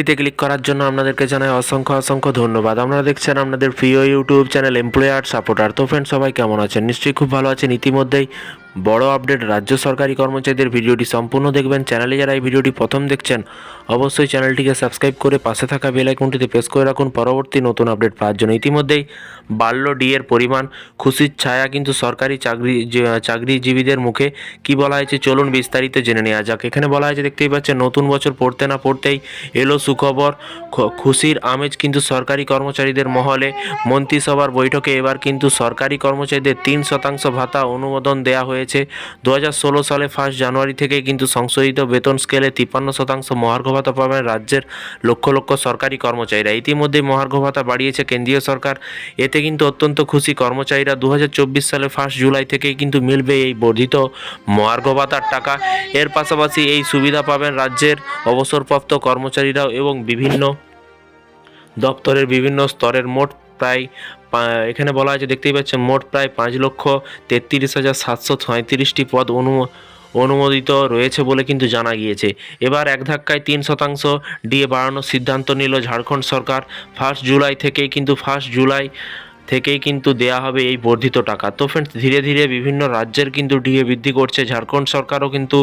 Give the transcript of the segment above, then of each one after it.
এতে ক্লিক করার জন্য আপনাদেরকে জানাই অসংখ্য অসংখ্য ধন্যবাদ। আপনারা দেখছেন আপনাদের প্রিয় ইউটিউব চ্যানেল এমপ্লয়ার সাপোর্টার তো ফ্রেন্ড সবাই কেমন আছেন? নিশ্চয়ই খুব ভালো আছেন। ইতিমধ্যেই বড় আপডেট রাজ্য সরকারি কর্মচারীদের ভিডিওটি সম্পূর্ণ দেখবেন। চ্যানেলে যারা এই ভিডিওটি প্রথম দেখছেন, অবশ্যই চ্যানেলটিকে সাবস্ক্রাইব করে পাশে থাকা বেল আইকনটিতে প্রেস করে রাখুন। পরবর্তী নতুন আপডেট পাওয়ার জন্য ইতিমধ্যেই বাড়ল ডিএর পরিমাণ। খুশির ছায়া কিন্তু সরকারি চাকরি চাকরিজীবীদের মুখে। কি বলা হয়েছে চলুন বিস্তারিত জেনে নেওয়া যাক। এখানে বলা হয়েছে, দেখতেই পাচ্ছেন, নতুন বছর পড়তে না পড়তেই এলো সুখবর। খুশির আমেজ কিন্তু সরকারি কর্মচারীদের মহলে। মন্ত্রিসভার বৈঠকে এবার কিন্তু সরকারি কর্মচারীদের তিন শতাংশ ভাতা অনুমোদন দেওয়া হয়েছে। দু সালে ফার্স্ট জানুয়ারি থেকে কিন্তু সংশোধিত বেতন স্কেলে তিপ্পান্ন শতাংশ মহার্ঘ ভাতা পাবেন রাজ্যের লক্ষ লক্ষ সরকারি কর্মচারীরা। ইতিমধ্যে মহার্ঘ ভাতা বাড়িয়েছে কেন্দ্রীয় সরকার। এতে কিন্তু অত্যন্ত খুশি কর্মচারীরা দু হাজার চব্বিশ সালে ফার্স্ট জুলাই থেকেই কিন্তু মিলবে এই বর্ধিত মহার্ঘ ভাতার টাকা। এর পাশাপাশি এই সুবিধা পাবেন রাজ্যের অবসরপ্রাপ্ত কর্মচারীরাও এবং বিভিন্ন দপ্তরের বিভিন্ন স্তরের মোট প্রায় এখানে বলা হয়েছে, দেখতেই পাচ্ছেন, মোট প্রায় পাঁচ লক্ষ তেত্রিশ হাজার সাতশো সাঁত্রিশটি পদ অনু অনুমোদিত রয়েছে বলে কিন্তু জানা গিয়েছে। এবার এক ধাক্কায় তিন শতাংশ ডিএ বাড়ানোর সিদ্ধান্ত নিল ঝাড়খণ্ড সরকার। ফার্স্ট জুলাই থেকেই কিন্তু ফার্স্ট জুলাই থেকেই কিন্তু দেয়া হবে এই বর্ধিত টাকা। তো ফ্রেন্ডস ধীরে ধীরে বিভিন্ন রাজ্যের কিন্তু ডিএ বৃদ্ধি করছে। ঝাড়খণ্ড সরকারও কিন্তু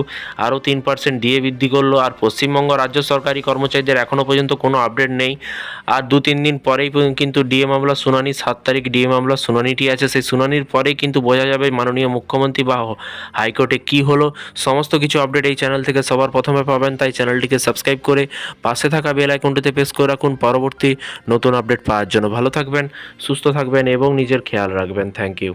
আরও তিন পার্সেন্ট ডিএ বৃদ্ধি করল। আর পশ্চিমবঙ্গ রাজ্য সরকারি কর্মচারীদের এখনও পর্যন্ত কোনো আপডেট নেই। আর দু তিন দিন পরেই কিন্তু ডিএ মামলা শুনানি, সাত তারিখ ডিএ মামলা শুনানিটি আছে। সেই শুনানির পরেই কিন্তু বোঝা যাবে মাননীয় মুখ্যমন্ত্রী বা হাইকোর্টে কী হলো। সমস্ত কিছু আপডেট এই চ্যানেল থেকে সবার প্রথমে পাবেন। তাই চ্যানেলটিকে সাবস্ক্রাইব করে পাশে থাকা বেল আইকনটিতে প্রেস করে রাখুন। পরবর্তী নতুন আপডেট পাওয়ার জন্য। ভালো থাকবেন, সুস্থ থাকবেন। এবং নিজের খেয়াল রাখবেন। Thank you